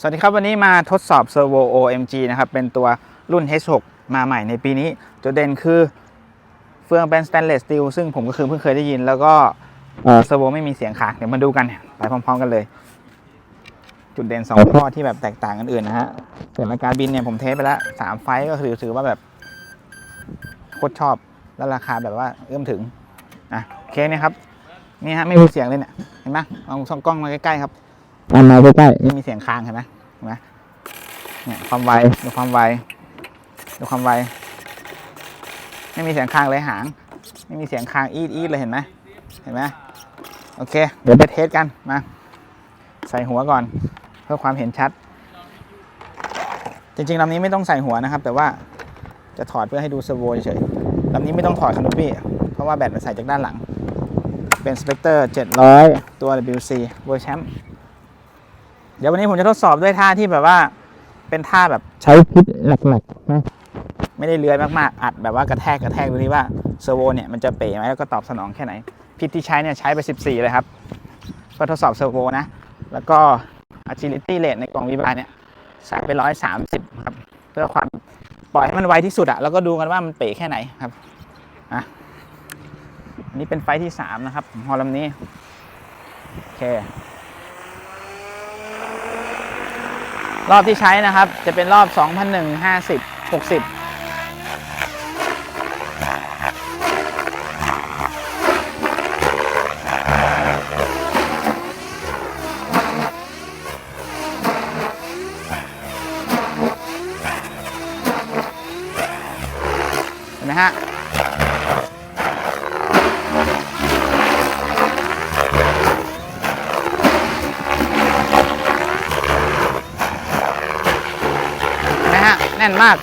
สวัสดีครับ วันนี้มาทดสอบเซอร์โว OMG นะครับ เป็นตัวรุ่น H6 มาใหม่ในปีนี้ จุดเด่นคือเฟืองเป็น stainless steel ซึ่งผมก็คือเพิ่งเคยได้ยิน แล้วก็เซอร์โวไม่มีเสียงขากเดี๋ยวมาดูกัน ไปพร้อม ๆ กันเลย จุดเด่นสองข้อที่แบบแตกต่างกันอื่นนะฮะส่วนการบินเนี่ยผมเทสไปแล้วสามไฟก็คือถือว่าแบบโคตรชอบ แล้วราคาแบบว่าเอื้อมถึงอะโอเคเนี่ยครับนี่ฮะไม่มีเสียงเลยเนี่ยเห็นไหมลองส่องกล้องมาใกล้ๆครับ อันมาใกล้ไม่มีเสียงค้างเห็นไหมเห็นไหมเนี่ยความไวดูความไวดูความไวไม่มีเสียงค้างเลยหาง ไม่มีเสียงค้างอีดอีดเลยเห็นไหมเห็นไหมโอเค เดี๋ยวไปเทสกันมาใส่หัวก่อน เพื่อความเห็นชัด จริงๆลำนี้ไม่ต้องใส่หัวนะครับ แต่ว่าจะถอดเพื่อให้ดูเซอร์โวเฉยลำนี้ไม่ต้องถอดคานุปี้เพราะว่าแบตมันใส่จากด้านหลัง เป็นสเปกเตอร์700 ตัว WC เวอร์แชมป์ เดี๋ยววันนี้ผมจะทดสอบด้วยท่าที่แบบว่า เป็นท่าแบบๆใช้พิษหนักๆนะไม่ได้เลื้อยมากๆ อัดแบบว่ากระแทกกระแทกดูที่ว่าเซอร์โวเนี่ยมันจะเป๋ไหมแล้วก็ตอบสนองแค่ไหน พิษที่ใช้เนี่ยใช้ไป 14 เลยครับเพื่อทดสอบเซอร์โวนะ แล้วก็ agility rate ในกล่องวีบายเนี่ยใส่ไป 130 ครับ เพื่อความปล่อยให้มันไวที่สุดอะแล้วก็ดูกันว่ามันเป๋แค่ไหนครับอะอันนี้เป็นไฟล์ที่ 3 นะครับของฮอลำนี้ โอเค รอบที่ใช้นะครับ จะเป็นรอบ 2001 50 60เห็นไหมฮะ ฮะ แน่นมาก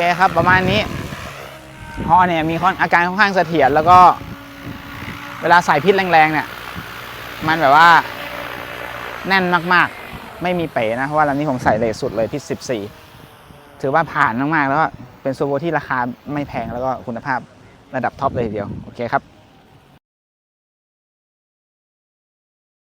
เคครับประมาณนี้ฮอเนี่ยมีออาการค่อนข้างเสถียรแล้วก็เวลาใส่พิษแรงๆเนี่ย มันแบบว่าแน่นมากๆ ไม่มีเป๋นะ เพราะว่าลำนี้ผมใส่เลทสุดเลยพิษ14 ถือว่าผ่านมากๆ แล้วก็เป็นโซโบที่ราคาไม่แพงแล้วก็คุณภาพระดับท็อปเลยทีเดียว โอเคครับ